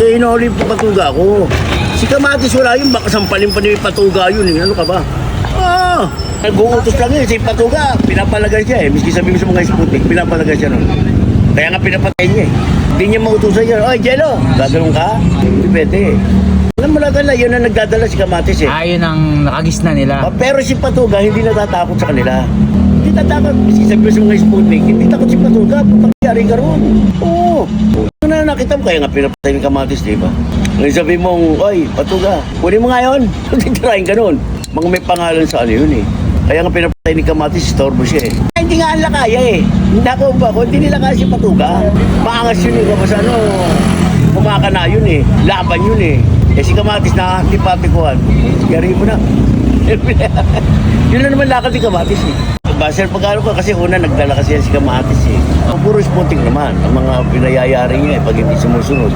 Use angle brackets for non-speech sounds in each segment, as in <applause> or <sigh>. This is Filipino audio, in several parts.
Kaya hinahuli yung patuga ko. Si Kamatis wala yun, baka sampalin pa ni patuga yun eh. Ano ka ba? Ah! Nag-uutos lang yun, si patuga, pinapalagay siya eh. Miski sabihin mo sa mga Sputnik, pinapalagay siya nun. Kaya nga pinapatay niya eh. Hindi niya mautusan yan. Oy, Jello, gagalong ka? Hindi pwede eh. Alam mo lang na, yun ang nagdadala si Kamatis eh. Ayun ang nakagis na nila. Ah, pero si Patuga hindi natatakot sa kanila. Hindi natatakot. Kasi sabi mo sa mga Sputnik, hindi takot si Patuga. Putang yari ka ron. Oo. Na nakita mo, kaya nga pinapatay ni Kamatis, di ba? Ngayon sabi mong, oy, Patuga, kunin mo nga yun. <laughs> Titirahin ka nun. Mga may pangalan sa ano yun eh. Kaya nga pinapatay ni Kamatis, storbo siya eh. Hindi nga nila kaya eh. Hindi ako ba ako, hindi nila kaya si Patuga. Maangas yun eh, kapag ano, kumakana yun eh. Laban yun eh. Eh si Kamatis na antipatikuhan. Yari mo na. <laughs> yun na naman lakad ni Kamatis eh. Baser pag-ano ka kasi una nagdala kasi yan si Kamatis eh. Ang puro spotting naman. Ang mga pinayayari niya eh pag hindi sumusunod.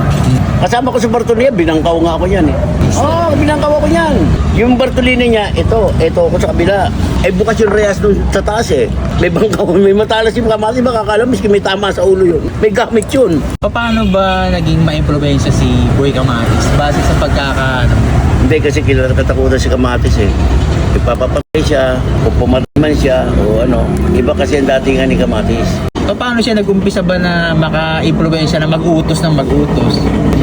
Kasama ko sa Bartolina, binangkaw nga ako yan eh. Oo, oh, binangkaw ako yan. Yung Bartolina niya, ito, ito ako sa kabila. Eh bukas yung reyas doon sa taas eh. May bangkaw, <laughs> may matalas yung Kamatis. Makakala, miski may tama sa ulo yun. May gamit yun. Paano ba naging ma-impluensya si Boy Kamatis base sa pagkaka... Hindi kasi kilala katakutan si Kamatis eh. Ipapapatay siya, o pumatman siya, o ano. Iba kasi ang datingan ni Kamatis. Paano siya nag-umpisa ba na maka-impluensya na mag-utos ng mag-utos?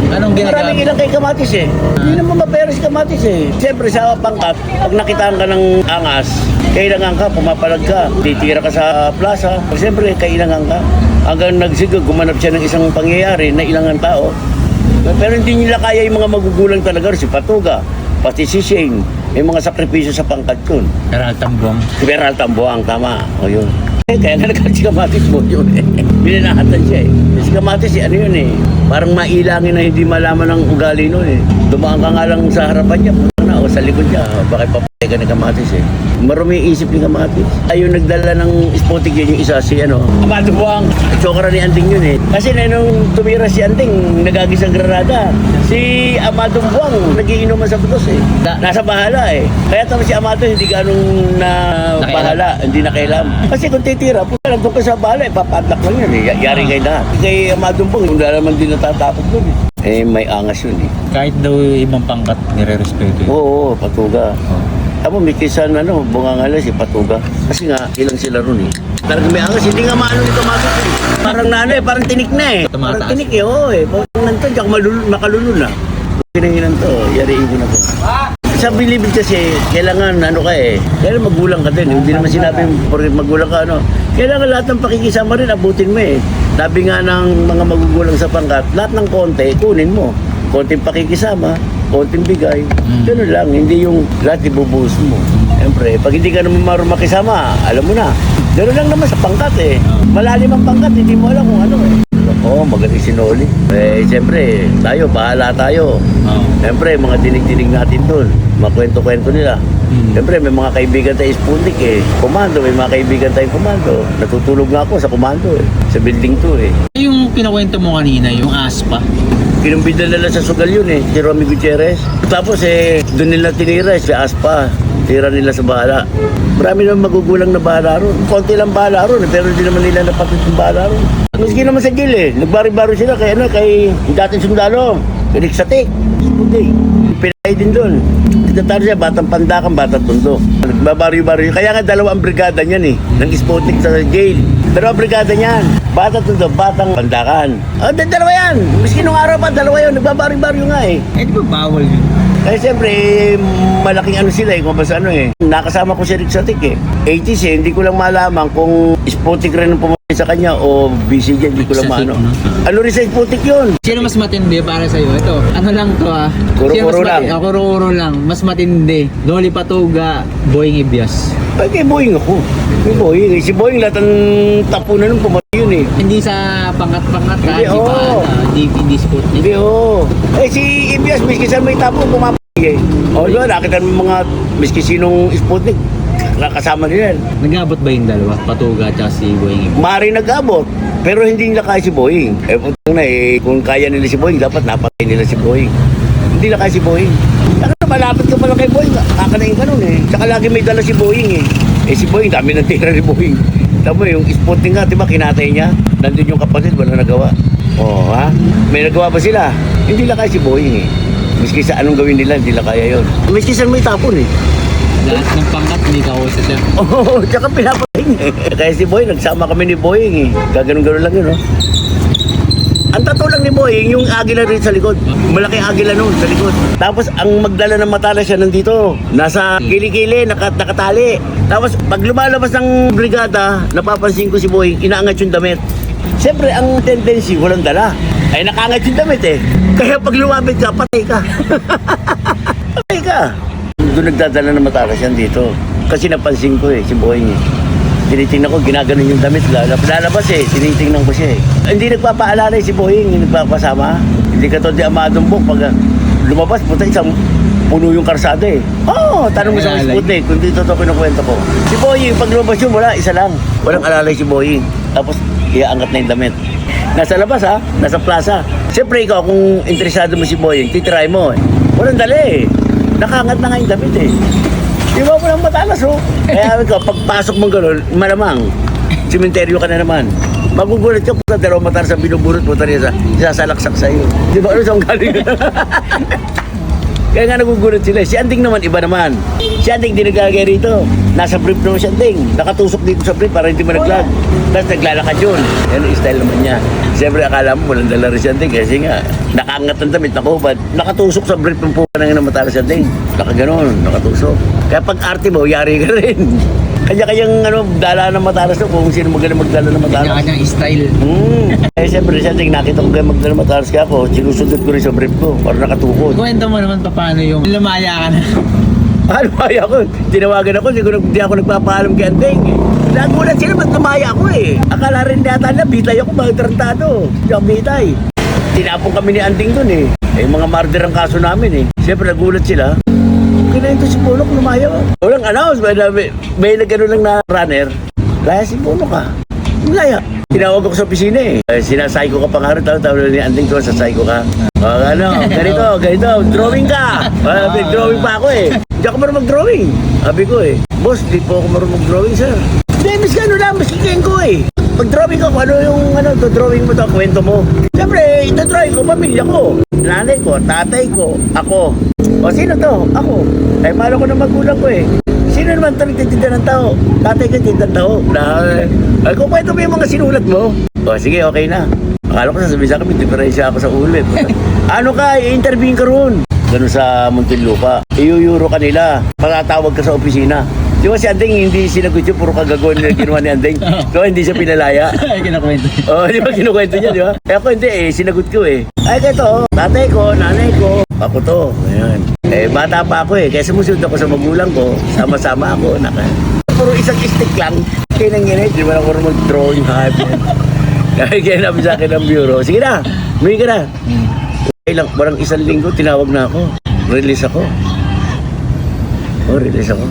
Anong Maraming ginagamit? ilang kay Kamatis eh. Hindi naman mapera si Kamatis eh. Siyempre sa pangkat, pag nakitaan ka ng angas, kailangan ka, pumapalag ka, titira ka sa plaza. Siyempre, kailangan ka. Hanggang nagsigag, gumanap siya ng isang pangyayari na ilangan tao. Pero hindi nila kaya yung mga magugulang talaga, si Patuga, pati si Shane. May mga sakripisyo sa pangkat yun. Karal Tambong. Si Beral Tamboang, tama. O yun. Eh, kaya nga nagkaroon si Kamatis mo yun eh. <laughs> Binanahatan siya eh. Si Kamatis, eh, ano yun eh. Parang mailangin na hindi malaman ng ugali nun eh. Dumaan ka nga lang sa harapan niya, na, o sa likod niya. Bakit papatay ka ni Kamatis eh. Marumi yung isip ni Kamatis. Ayun, nagdala ng spotik yun yung isa si ano. Amado Buang. Chokera ni Anting yun eh. Kasi na nung tumira si Anting, nagagis ang granada. Si Amado Buang, nagiinuman sa butos eh. Na, nasa bahala eh. Kaya tama si Amado, hindi ganong na Nakailam. bahala, hindi nakailam. Kasi kung titira, puta lang ka sa bahala, ipapadak lang yun eh. Y- Yari kayo na. Kay Amado Buang, hindi naman din natatapos doon eh. Eh, may angas yun eh. Kahit daw ibang pangkat nire-respeto yun. Oo, patuga. Tama, may kisan ano, bungangala si Patuga. Kasi nga, ilang sila ron eh. Talagang may angas, hindi nga maano ni Tomato eh. Parang nano eh, parang tinik na eh. Tumataas. Parang tinik eh, oo eh. Parang nanto, diyak malul- makalulun na. Pinahinan to, yariin ko na to. Sa bilibid kasi, kailangan ano ka eh, kailangan magulang ka din. Hindi naman sinabi porket magulang ka ano. Kailangan lahat ng pakikisama rin, abutin mo eh. Sabi nga ng mga magugulang sa pangkat, lahat ng konti, kunin mo. Konting pakikisama, konting bigay. Mm. Ganun lang, hindi yung lahat ibubuhos mo. Siyempre, pag hindi ka naman marunong makisama, alam mo na. Ganun lang naman sa pangkat eh. Malalim ang pangkat, hindi mo alam kung ano eh. Oo, magaling sinuli. Eh, siyempre, tayo, bahala tayo. Oo. Siyempre, mga dinig-dinig natin doon. Mga kwento-kwento nila. Hmm. Siyempre, may mga kaibigan tayo Spundik eh. Komando, may mga kaibigan tayong komando. Natutulog nga ako sa komando eh. Sa building 2 eh. Yung kinakwento mo kanina, yung aspa. Kinumbida nila sa sugal yun eh, si Romy Gutierrez. Tapos eh, doon nila tinira si Aspa. Tira nila sa bahala. Marami naman magugulang na bahala ron. Konti lang bahala ron, eh, pero hindi naman nila napatid yung bahala ron. Maski naman sa jail eh, nagbari-baro sila kay ano, kay dating sundalo, kay Rick Satik. Hindi. Pinay din doon. Nagtataro siya, batang pandakan, batang tundo. Nagbabaryo-baryo. Kaya nga dalawa ang brigada niyan eh, ng Sputnik sa jail. Dalawa brigada niyan. Batang tundo, batang pandakan. Ah, d- dalawa yan. Miski nung araw pa, dalawa yun. Nagbabaryo-baryo nga eh. Eh, di ba bawal yun? Kaya siyempre, eh, malaking ano sila eh, kung basta ano eh. Nakasama ko si Rick Satik eh. 80s eh, hindi ko lang malaman kung Sputnik rin ang sa kanya o BCG, hindi ko lang maano. No? Ano rin sa Sputnik yun? Sino mas matindi para sa'yo? Ito, ano lang to ah. Kuro-kuro lang. ah, kuro-kuro lang. Mas matindi. Dolly Patuga, Boying Ibias. Ay, kay Boeing ako. Kay Boeing. eh. Si Boeing lahat ng tapunan nung pumatay yun eh. Hindi sa pangat-pangat ha, Hindi, hindi pa, oo. ano, hindi, hindi Sputnik. Hindi oh. Eh si Ibias, miski saan may tapo, pumapay eh. O diba, nakita mo mga, miski sinong Sputnik, kasama nila. Nag-abot ba yung dalawa? Patuga at si Boying? Mari nag-abot. Pero hindi nila kaya si Boeing. Eh, putang na eh, kung kaya nila si Boeing, dapat napatay nila si Boeing. Hindi nila kaya si Boeing. Saka malapit ka pala kay Boeing, kakanain ka nun eh. Saka lagi may dala si Boeing eh. Eh si Boeing, dami ng tira ni Boeing. Tama yung Sputnik nga, di ba, kinatay niya. Nandun yung kapatid, wala nagawa. Oo, ha? May nagawa ba sila? Hindi lang kaya si Boying eh. Miski sa anong gawin nila, hindi lang kaya yun. Miski saan mo itapon eh. Lahat ng pangkat hindi ka sa. Oo, oh, tsaka pinapating eh. Kaya si Boying, nagsama kami ni Boying eh. Gaganon-ganon lang yun, no? Ang tato lang ni Boying, yung agila rin sa likod. Malaki agila nun sa likod. Tapos ang magdala ng matala siya nandito. Nasa kilikili, nakat nakatali. Tapos pag lumalabas ng brigada, napapansin ko si Boying, inaangat yung damit. Siyempre, ang tendency, walang dala. Ay, nakaangat yung damit eh. Kaya pag lumapit ka, patay ka. <laughs> patay ka. Doon nagdadala ng matalas yan dito. Kasi napansin ko eh, si Boying eh. Tinitingnan ko, ginaganon yung damit. Lalab- Lalabas eh, tinitingnan ko siya eh. Hindi nagpapaalala eh si Boying, hindi nagpapasama. Hindi ka to di amadong book. Pag lumabas, puta isang puno yung karsada eh. Oo, oh, tanong mo sa Alalay. Sputnik kung dito to kinukwento ko. Si Boying, pag lumabas yun, wala, isa lang. Walang alalay si Boying. Tapos, iaangat na yung damit. Nasa labas ha, nasa plaza. Siyempre ikaw, kung interesado mo si Boying, titry mo. eh. Walang dali eh. Nakaangat na nga yung damit eh. Di ba mo lang matalas oh? Kaya ikaw, pagpasok mo gano'n, malamang, simenteryo ka na naman. Magugulat ka po sa dalawang matalas ang binubunot mo tariya sa isasalaksak sa iyo. Di ba ano saan galing? <laughs> Kaya nga nagugulat sila. Si Anding naman, iba naman. Si Anding di nagagaya rito. Nasa brief naman si Anding. Nakatusok dito sa brief para hindi malaglag. Tapos naglalakad yun. Yan ang style naman niya. Siyempre akala mo walang dala Anding kasi nga nakaangat ng damit, nakubad. Nakatusok sa brief ng puka ng namatala si Anding. Nakaganon, nakatusok. Kaya pag arte mo, yari ka rin. <laughs> Kanya-kanyang ano, dala ng matalas to kung sino magaling magdala ng matalas. Kanya-kanyang style. Hmm. Eh, siyempre, siya, nakita ko kayo magdala ng matalas kaya ako, sinusundot ko rin sa brief ko para nakatukod. Kwento mo naman pa paano yung lumaya ka na. <laughs> Ano kaya ko? Tinawagan ako, nag- hindi ako nagpapaalam kay Andeng. Nagulat sila, ba't tumaya ako na, bitay ako, mga tarantado. Hindi ako bitay. Tinapong kami ni Andeng dun eh. Eh, mga marder ang kaso namin eh. Siyempre, nagulat sila. Kinain to si Punok, lumaya ko. Walang announce, may, may, may nagano lang na runner. Laya si Punok ka. Laya. Tinawag ako sa opisina eh. eh sinasay ko ka pa nga rin, tawag ni Andeng ko, sasay ko ka. Oh, ano, ganito, ganito, drawing ka. Uh, drawing pa ako eh. Hindi ako marunong mag-drawing. Sabi ko eh, boss, di po ako marunong mag-drawing, sir. Hindi, mas gano'n lang, mas kikain ko eh. Pag-drawing ako, ano yung ano, drawing mo to, kwento mo. Siyempre, ito-drawing ko, pamilya ko. Nanay ko, tatay ko, ako. O sino to? Ako. Eh, mahal ko na magulang ko eh. Sino naman ito nagtitinda ng tao? Tatay ko tinda ng tao. Na, ay, kung kwento mo yung mga sinulat mo. O, sige, okay na. Akala ko sasabihin sa akin, may diferensya ako sa ulit. <laughs> ano ka, i-interviewin ka roon. Ganun sa Muntinlupa. Iuyuro ka nila. Patatawag ka sa opisina. Di ba si Andeng hindi sinagot yun, puro kagagawin nila ginawa ni Andeng. <laughs> So hindi siya pinalaya. <laughs> Ay, kinakwento. Oo, di ba kinukwento niya, di ba? Eh ako hindi eh, sinagot ko eh. Ay, ito, tatay ko, nanay ko, ako to. Ayan. Eh, bata pa ako eh, kaya sumusunod ako sa magulang ko, sama-sama ako. Naka. Puro isang stick lang. Kaya nang ganit, di ba ako mag-drawing happy. <laughs> Kaya kaya namin sa akin ng bureau. Sige na, may ka na. Okay lang, parang isang linggo, tinawag na ako. Release ako. Oh, release ako.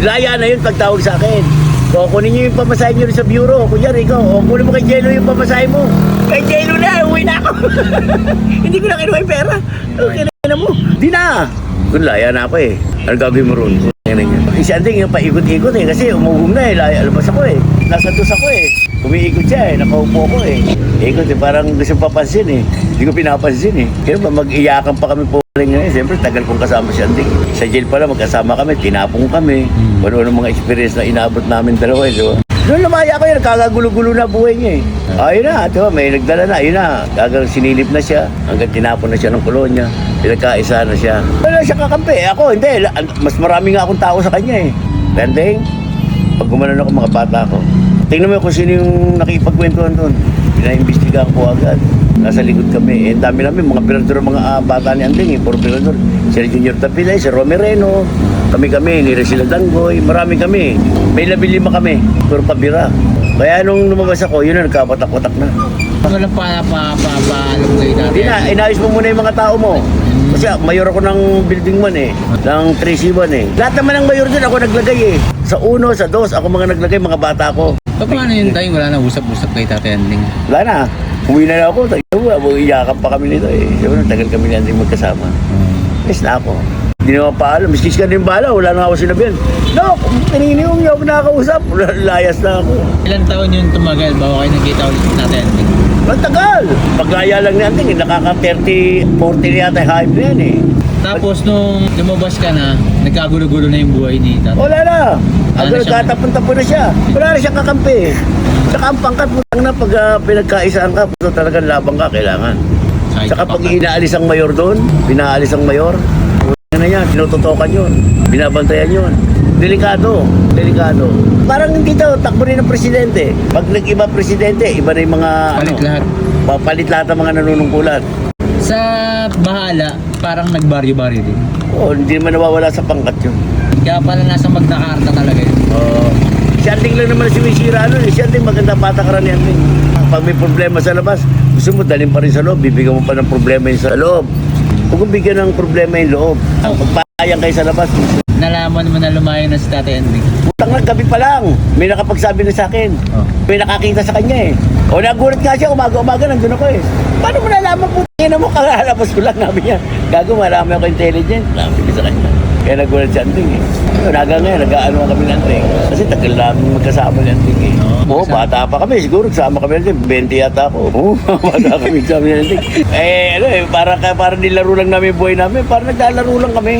Laya na yun pagtawag sa akin. O, kunin niyo yung pamasahe niyo rin sa bureau. Kunyari, ikaw, o, kunin mo kay Jello yung pamasahe mo. Kay Jello na, uwi na ako. <laughs> Hindi ko na kinuha yung pera. Okay na mo. Di na. Kung laya na ako eh. Ano gagawin mo ron? Yan na yun. Si Anding yung paikot-ikot eh. Kasi umugong na eh. Laya, alabas ako eh. Nasa dos ako eh. Umiikot siya eh. Nakaupo ako eh. Ikot eh. Parang gusto papansin eh. Hindi ko pinapansin eh. Kaya ba mag-iyakan pa kami po rin ngayon. Siyempre, tagal kong kasama si Anding. Sa jail pala, magkasama kami. Tinapong kami. Ano-ano mga experience na inabot namin dalawa eh. Di ba? Noon lumaya ko yun, kakagulo-gulo na buhay niya eh. Ayun na, diba, may nagdala na, ayun na. Gagang sinilip na siya, hanggang tinapon na siya ng kolonya. Pinagkaisa na siya. Wala siya kakampi. Eh, Ako, hindi. Mas marami nga akong tao sa kanya eh. Landing, pag gumanon ako mga bata ko, tingnan mo kung sino yung nakipagkwentuhan doon. Pinaimbestigahan ko agad. Nasa likod kami. Eh, dami namin, mga pirador, mga ah, bata ni Anding eh. Puro pirador. Si Junior Tapilay, si Romereno, kami kami, ni Resila Dangoy, marami kami. May labi lima kami, puro pabira. Kaya nung lumabas ako, yun na, nagkapatak-patak na. Walang pa, pa, pa, pa, alam kayo dati. Hindi na, inayos mo muna yung mga tao mo. Kasi mayor ako ng building man eh, ng 3C1 eh. Lahat naman ng mayor din ako naglagay eh. Sa uno, sa dos, ako mga naglagay, mga bata ko. So, paano yun tayo? Wala na usap-usap kay Tatay Anding. Wala na. Uwi na ako. Tayo, iyakan pa kami nito eh. Siyempre, tagal kami na hindi magkasama. Yes na ako. Hindi naman pa alam. Miskis ka din bala. Wala na ako sinabihan. No, pininiwang niyo ako nakakausap. <laughs> Layas na ako. Ilan taon yun tumagal bago kayo nagkita ulit ni Tatay Anding? Matagal. Paglaya lang ni Anting, nakaka 30, 40 yata yung hype yan eh. Tapos nung lumabas ka na, nagkagulo-gulo na yung buhay ni tatay. Wala na. Wala Agad na siya. katapon-tapon na siya. Wala na siyang kakampi. Saka ang pangkat mo na pag uh, pinagkaisaan ka, puto talagang labang ka kailangan. Kahit Saka pag kapag- inaalis ang mayor doon, pinaalis ang mayor, ano na yan, tinututokan yun, binabantayan yun. Delikado, delikado. Parang hindi daw, takbo rin ng presidente. Pag nag-iba presidente, iba na yung mga... Palit ano, lahat. Papalit lahat ng mga nanunungkulan. Sa bahala, parang nagbaryo-baryo din. Oo, hindi naman nawawala sa pangkat yun. Kaya pala nasa magnakarta talaga yun. Oo. si Anting lang naman sinisira nun. eh. Si Anting maganda patakaran ni Anting. Pag may problema sa labas, gusto mo dalhin pa rin sa loob, bibigyan mo pa ng problema yung sa loob. Huwag bigyan ng problema yung loob. Ang pagpapayang kayo sa labas, Nalaman mo na lumayo na si Tatay Enric. Putang na, gabi pa lang. May nakapagsabi na sa akin. Oh. May nakakita sa kanya eh. O nagulat nga siya, umaga-umaga nandun ako eh. Paano mo nalaman po? na mo, kalalabas ko lang namin yan. Gago, marami ako intelligent. Ko sa kanya. Kaya nagulat si Anting eh. Yun, hanggang ngayon, nag-ano kami ng Anting. Kasi tagal namin magkasama ni Anting eh. Oo, Oo, magkasama. bata pa kami. Siguro kasama kami natin. 20 yata ako. Oo, <laughs> bata kami kasama ni Anting. Eh, ano eh, para, para nilaro lang namin yung buhay namin. Para naglalaro lang kami.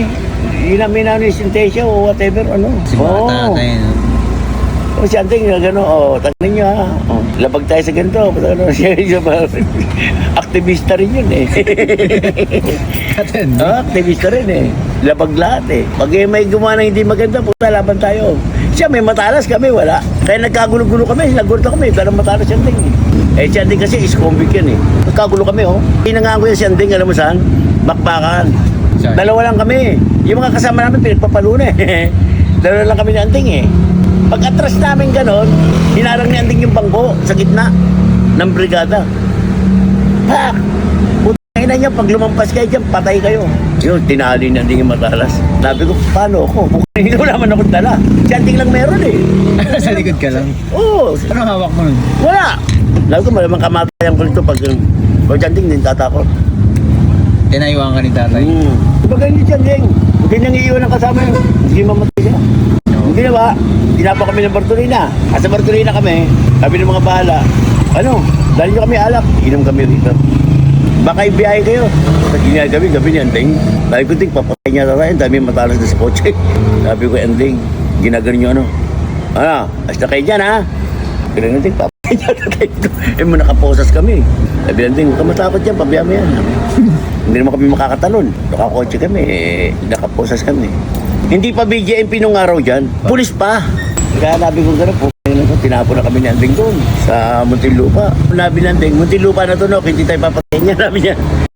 Yun namin na yung synthesia o whatever, ano. Si mga Oo. tatay, no? O si Anting, gano'n, oh, tangin ha. Oh, labag tayo sa ganito. Ano, <laughs> siya, siya? Aktivista rin yun eh. <laughs> Ah, aktivista rin eh. Labag lahat eh. Pag eh, may gumawa ng hindi maganda, puta, laban tayo. Siya, may matalas kami, wala. Kaya nagkagulo-gulo kami, ako may ganang matalas si Anting eh. Eh, si Anting kasi is convict yan eh. Nagkagulo kami oh. Pinangaan ko yan si Anting, alam mo saan? Bakbakan. Saan? Dalawa lang kami. Yung mga kasama namin, pinagpapaluna eh. <laughs> Dalawa lang kami ni Anting eh. Pag atras namin ganon, hinarang ni Anting yung bangko sa gitna ng brigada. Pak! Putang ina niya, pag lumampas kayo dyan, patay kayo. Yun, tinali ni Anting yung matalas. Sabi ko, paano ako? Mukhang hindi wala man akong dala. Si Anting lang meron eh. <laughs> sa likod ka lang. Oo, Anong hawak mo nun? wala. Sabi ko, malamang kamatayan ko nito pag pag Anting, hindi tatakot. Tinayuan ka ni tatay. Hmm. Kumbaga hindi siya ding. Hindi nang iiwan ang kasama yun. Hindi mamatay siya. Hindi na ba? Tinapa kami ng Bartolina. Asa Bartolina kami, kami ng mga bahala. Ano? Dahil nyo kami alak. Inom kami rito. Baka ibiyahe kayo. Sa ginagabi, gabi, gabi ni Anding. Sabi ko, Ting, papatay niya tayo. Dami matalas na sa kotse. <laughs> Sabi ko, Anding, ginagano nyo ano? Ano? Hasta kayo dyan, ha? Ganun Anding, papatay niya tayo. Eh, mo nakaposas kami. Sabi Anding, huwag ka matakot dyan, pabiya mo yan. Hindi naman kami makakatalon. Nakakotse kami, eh, nakaposas kami. Hindi pa BJMP nung araw dyan. Pulis pa. Kaya nabi ko gano'n po. Tinapo na kami ni Anding doon sa Muntinlupa. Nabi ni Anding, Muntinlupa na to no, hindi tayo papatayin niya. Nabi niya,